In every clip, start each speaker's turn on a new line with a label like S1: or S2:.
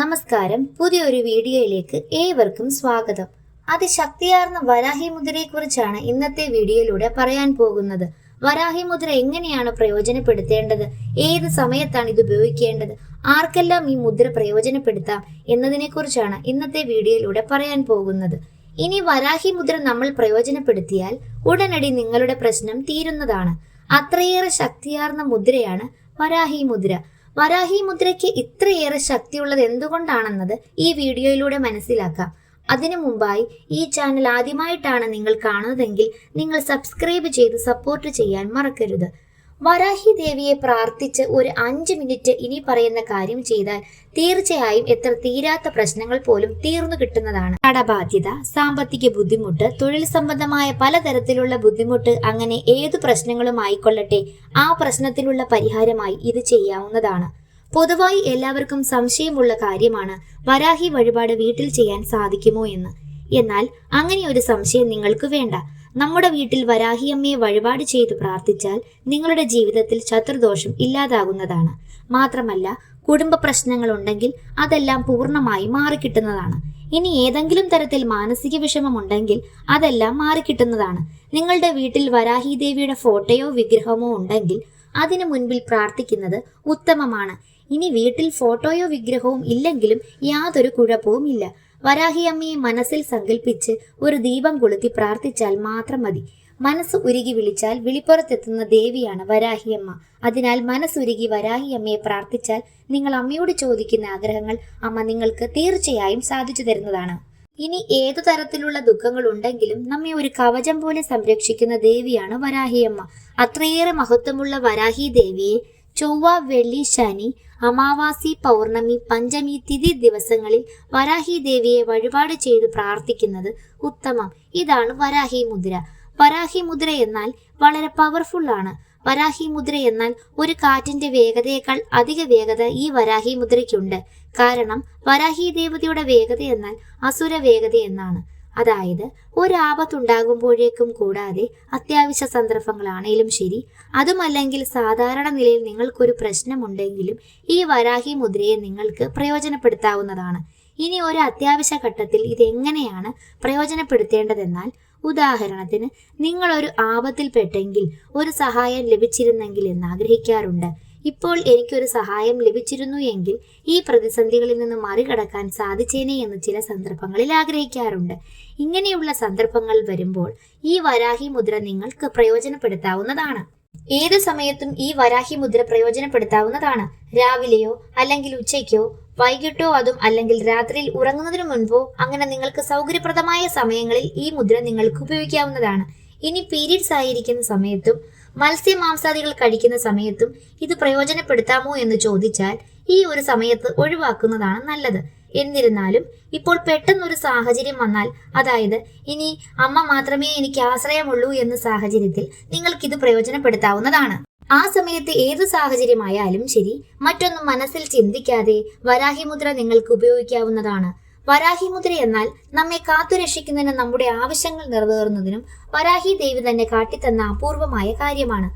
S1: നമസ്കാരം. പുതിയൊരു വീഡിയോയിലേക്ക് ഏവർക്കും സ്വാഗതം. അതിശക്തിയാർന്ന വരാഹി മുദ്രയെക്കുറിച്ചാണ് ഇന്നത്തെ വീഡിയോയിലൂടെ പറയാൻ പോകുന്നത്. വരാഹി മുദ്ര എങ്ങനെയാണ് പ്രയോജനപ്പെടുത്തേണ്ടത്? ഏത് സമയത്താണ് ഇത് ഉപയോഗിക്കേണ്ടത്? ആർക്കെല്ലാം ഈ മുദ്ര പ്രയോജനപ്പെടുത്താം എന്നതിനെക്കുറിച്ചാണ് ഇന്നത്തെ വീഡിയോയിലൂടെ പറയാൻ പോകുന്നത്. ഇനി വരാഹി മുദ്ര നമ്മൾ പ്രയോജനപ്പെടുത്തിയാൽ ഉടനടി നിങ്ങളുടെ പ്രശ്നം തീരുന്നതാണ്. അത്രയേറെ ശക്തിയാർന്ന മുദ്രയാണ് വരാഹി മുദ്ര. വരാഹി മുദ്രയ്ക്ക് ഇത്രയേറെ ശക്തിയുള്ളത് എന്തുകൊണ്ടാണെന്നത് ഈ വീഡിയോയിലൂടെ മനസ്സിലാക്കാം. അതിനു മുമ്പായി ഈ ചാനൽ ആദ്യമായിട്ടാണ് നിങ്ങൾ കാണുന്നതെങ്കിൽ നിങ്ങൾ സബ്സ്ക്രൈബ് ചെയ്ത് സപ്പോർട്ട് ചെയ്യാൻ മറക്കരുത്. വരാഹി ദേവിയെ പ്രാർത്ഥിച്ച് ഒരു അഞ്ച് മിനിറ്റ് ഇനി പറയുന്ന കാര്യം ചെയ്താൽ തീർച്ചയായും എത്ര തീരാത്ത പ്രശ്നങ്ങൾ പോലും തീർന്നു കിട്ടുന്നതാണ്. കടബാധ്യത സാമ്പത്തിക ബുദ്ധിമുട്ട് തൊഴിൽ സംബന്ധമായ പലതരത്തിലുള്ള ബുദ്ധിമുട്ട് അങ്ങനെ ഏതു പ്രശ്നങ്ങളും ആയിക്കൊള്ളട്ടെ ആ പ്രശ്നത്തിനുള്ള പരിഹാരമായി ഇത് ചെയ്യാവുന്നതാണ്. പൊതുവായി എല്ലാവർക്കും സംശയമുള്ള കാര്യമാണ് വരാഹി വഴിപാട് വീട്ടിൽ ചെയ്യാൻ സാധിക്കുമോ എന്ന്. എന്നാൽ അങ്ങനെ ഒരു സംശയം നിങ്ങൾക്ക് വേണ്ട. നമ്മുടെ വീട്ടിൽ വരാഹിയമ്മയെ വഴിപാട് ചെയ്ത് പ്രാർത്ഥിച്ചാൽ നിങ്ങളുടെ ജീവിതത്തിൽ ശത്രുദോഷം ഇല്ലാതാകുന്നതാണ്. മാത്രമല്ല കുടുംബ പ്രശ്നങ്ങൾ ഉണ്ടെങ്കിൽ അതെല്ലാം പൂർണമായി മാറിക്കിട്ടുന്നതാണ്. ഇനി ഏതെങ്കിലും തരത്തിൽ മാനസിക വിഷമമുണ്ടെങ്കിൽ അതെല്ലാം മാറിക്കിട്ടുന്നതാണ്. നിങ്ങളുടെ വീട്ടിൽ വരാഹി ദേവിയുടെ ഫോട്ടോയോ വിഗ്രഹമോ ഉണ്ടെങ്കിൽ അതിനു മുൻപിൽ പ്രാർത്ഥിക്കുന്നത് ഉത്തമമാണ്. ഇനി വീട്ടിൽ ഫോട്ടോയോ വിഗ്രഹവും ഇല്ലെങ്കിലും യാതൊരു കുഴപ്പവും ഇല്ല വരാഹിയമ്മയെ മനസ്സിൽ സങ്കല്പിച്ച് ഒരു ദീപം കൊളുത്തി പ്രാർത്ഥിച്ചാൽ മാത്രം മതി. മനസ്സ് ഉരുകി വിളിച്ചാൽ വിളിപ്പുറത്തെത്തുന്ന ദേവിയാണ് വരാഹിയമ്മ. അതിനാൽ മനസ്സുരുകി വരാഹിയമ്മയെ പ്രാർത്ഥിച്ചാൽ നിങ്ങൾ അമ്മയോട് ചോദിക്കുന്ന ആഗ്രഹങ്ങൾ അമ്മ നിങ്ങൾക്ക് തീർച്ചയായും സാധിച്ചു തരുന്നതാണ്. ഇനി ഏതു തരത്തിലുള്ള ദുഃഖങ്ങൾ ഉണ്ടെങ്കിലും നമ്മെ ഒരു കവചം പോലെ സംരക്ഷിക്കുന്ന ദേവിയാണ് വരാഹിയമ്മ. അത്രയേറെ മഹത്വമുള്ള വരാഹി ദേവിയെ ചൊവ്വ വെള്ളി ശനി അമാവാസി പൗർണമി പഞ്ചമി തിഥി ദിവസങ്ങളിൽ വരാഹി ദേവിയെ വഴിപാട് ചെയ്ത് പ്രാർത്ഥിക്കുന്നത് ഉത്തമം. ഇതാണ് വരാഹി മുദ്ര. വരാഹി മുദ്ര എന്നാൽ വളരെ പവർഫുൾ ആണ്. വരാഹി മുദ്ര എന്നാൽ ഒരു കാറ്റിന്റെ വേഗതയേക്കാൾ അധിക വേഗത ഈ വരാഹി മുദ്രയ്ക്കുണ്ട്. കാരണം വരാഹി ദേവതയുടെ വേഗത എന്നാൽ അസുര വേഗത എന്നാണ്. അതായത് ഒരാപത്തുണ്ടാകുമ്പോഴേക്കും കൂടാതെ അത്യാവശ്യ സന്ദർഭങ്ങളാണേലും ശരി അതുമല്ലെങ്കിൽ സാധാരണ നിലയിൽ നിങ്ങൾക്കൊരു പ്രശ്നമുണ്ടെങ്കിലും ഈ വരാഹി മുദ്രയെ നിങ്ങൾക്ക് പ്രയോജനപ്പെടുത്താവുന്നതാണ്. ഇനി ഒരു അത്യാവശ്യ ഘട്ടത്തിൽ ഇതെങ്ങനെയാണ് പ്രയോജനപ്പെടുത്തേണ്ടതെന്നാൽ ഉദാഹരണത്തിന് നിങ്ങൾ ഒരു ആപത്തിൽപ്പെട്ടെങ്കിൽ ഒരു സഹായം ലഭിച്ചിരുന്നെങ്കിൽ എന്ന് ആഗ്രഹിക്കാറുണ്ട് ഇപ്പോൾ എനിക്കൊരു സഹായം ലഭിച്ചിരുന്നു എങ്കിൽ ഈ പ്രതിസന്ധികളിൽ നിന്ന് മറികടക്കാൻ സാധിച്ചേനെ എന്ന് ചില സന്ദർഭങ്ങളിൽ ആഗ്രഹിക്കാറുണ്ട്. ഇങ്ങനെയുള്ള സന്ദർഭങ്ങൾ വരുമ്പോൾ ഈ വരാഹി മുദ്ര നിങ്ങൾക്ക് പ്രയോജനപ്പെടുത്താവുന്നതാണ്. ഏത് സമയത്തും ഈ വരാഹി മുദ്ര പ്രയോജനപ്പെടുത്താവുന്നതാണ്. രാവിലെയോ അല്ലെങ്കിൽ ഉച്ചയ്ക്കോ വൈകിട്ടോ അതും അല്ലെങ്കിൽ രാത്രിയിൽ ഉറങ്ങുന്നതിനു മുൻപോ അങ്ങനെ നിങ്ങൾക്ക് സൗകര്യപ്രദമായ സമയങ്ങളിൽ ഈ മുദ്ര നിങ്ങൾക്ക് ഉപയോഗിക്കാവുന്നതാണ്. ഇനി പീരീഡ്സ് ആയിരിക്കുന്ന സമയത്തും മത്സ്യമാംസാദികൾ കഴിക്കുന്ന സമയത്തും ഇത് പ്രയോജനപ്പെടുത്താമോ എന്ന് ചോദിച്ചാൽ ഈ ഒരു സമയത്ത് ഒഴിവാക്കുന്നതാണ് നല്ലത്. എന്നിരുന്നാലും ഇപ്പോൾ പെട്ടെന്നൊരു സാഹചര്യം വന്നാൽ അതായത് ഇനി അമ്മ മാത്രമേ എനിക്ക് ആശ്രയമുള്ളൂ എന്ന സാഹചര്യത്തിൽ നിങ്ങൾക്കിത് പ്രയോജനപ്പെടുത്താവുന്നതാണ്. ആ സമയത്ത് ഏത് സാഹചര്യമായാലും ശരി മറ്റൊന്നും മനസ്സിൽ ചിന്തിക്കാതെ വരാഹിമുദ്ര നിങ്ങൾക്ക് ഉപയോഗിക്കാവുന്നതാണ്. വരാഹിമുദ്ര എന്നാൽ നമ്മെ കാത്തുരക്ഷിക്കുന്നതിനും നമ്മുടെ ആവശ്യങ്ങൾ നിറവേറുന്നതിനും വരാഹി ദേവി തന്നെ കാട്ടിത്തന്ന അപൂർവമായ കാര്യമാണ്.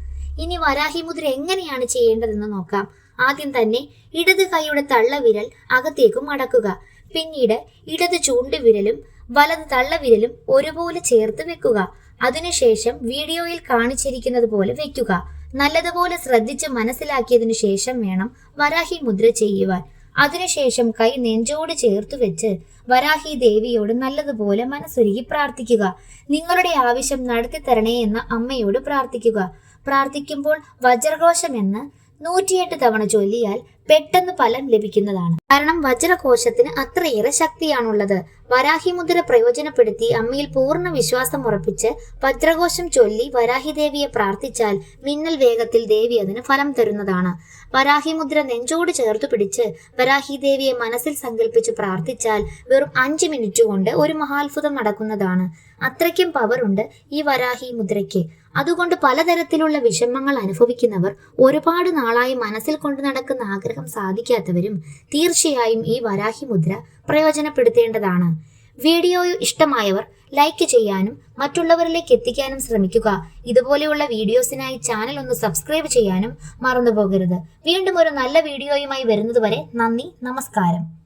S1: ഇനി വരാഹിമുദ്ര എങ്ങനെയാണ് ചെയ്യേണ്ടതെന്ന് നോക്കാം. ആദ്യം തന്നെ ഇടത് കൈയുടെ തള്ളവിരൽ അകത്തേക്ക് മടക്കുക. പിന്നീട് ഇടത് ചൂണ്ടുവിരലും വലത് തള്ളവിരലും ഒരുപോലെ ചേർത്ത് വെക്കുക. അതിനുശേഷം വീഡിയോയിൽ കാണിച്ചിരിക്കുന്നത് പോലെ വെക്കുക. നല്ലതുപോലെ ശ്രദ്ധിച്ച് മനസ്സിലാക്കിയതിനു ശേഷം വേണം വരാഹി മുദ്ര ചെയ്യുവാൻ. അതിനുശേഷം കൈ നെഞ്ചോട് ചേർത്തു വെച്ച് വരാഹി ദേവിയോട് നല്ലതുപോലെ മനസ്സൊരുക്കി പ്രാർത്ഥിക്കുക. നിങ്ങളുടെ ആവശ്യം നടത്തി തരണേ എന്ന് അമ്മയോട് പ്രാർത്ഥിക്കുക. പ്രാർത്ഥിക്കുമ്പോൾ വജ്രഘോഷം എന്ന് നൂറ്റിയെട്ട് തവണ ചൊല്ലിയാൽ പെട്ടെന്ന് ഫലം ലഭിക്കുന്നതാണ്. കാരണം വജ്രകോശത്തിന് അത്രയേറെ ശക്തിയാണുള്ളത്. വരാഹിമുദ്ര പ്രയോജനപ്പെടുത്തി അമ്മയിൽ പൂർണ വിശ്വാസം ഉറപ്പിച്ച് വജ്രകോശം ചൊല്ലി വരാഹിദേവിയെ പ്രാർത്ഥിച്ചാൽ മിന്നൽ വേഗത്തിൽ ദേവി അതിന് ഫലം തരുന്നതാണ്. വരാഹിമുദ്ര നെഞ്ചോട് ചേർത്തു പിടിച്ച് വരാഹിദേവിയെ മനസ്സിൽ സങ്കല്പിച്ച് പ്രാർത്ഥിച്ചാൽ വെറും അഞ്ച് മിനിറ്റ് കൊണ്ട് ഒരു മഹാത്ഭുതം നടക്കുന്നതാണ്. അത്രയ്ക്കും പവറുണ്ട് ഈ വരാഹി മുദ്രയ്ക്ക് അതുകൊണ്ട് പലതരത്തിലുള്ള വിഷമങ്ങൾ അനുഭവിക്കുന്നവർ ഒരുപാട് നാളായി മനസ്സിൽ കൊണ്ടു നടക്കുന്ന ആഗ്രഹം സാധിക്കാത്തവരും തീർച്ചയായും ഈ വരാഹി മുദ്ര പ്രയോജനപ്പെടുത്തേണ്ടതാണ്. വീഡിയോ ഇഷ്ടമായവർ ലൈക്ക് ചെയ്യാനും മറ്റുള്ളവരിലേക്ക് എത്തിക്കാനും ശ്രമിക്കുക. ഇതുപോലെയുള്ള വീഡിയോസിനായി ചാനൽ ഒന്ന് സബ്സ്ക്രൈബ് ചെയ്യാനും മറന്നു വീണ്ടും ഒരു നല്ല വീഡിയോയുമായി വരുന്നതുവരെ നന്ദി നമസ്കാരം.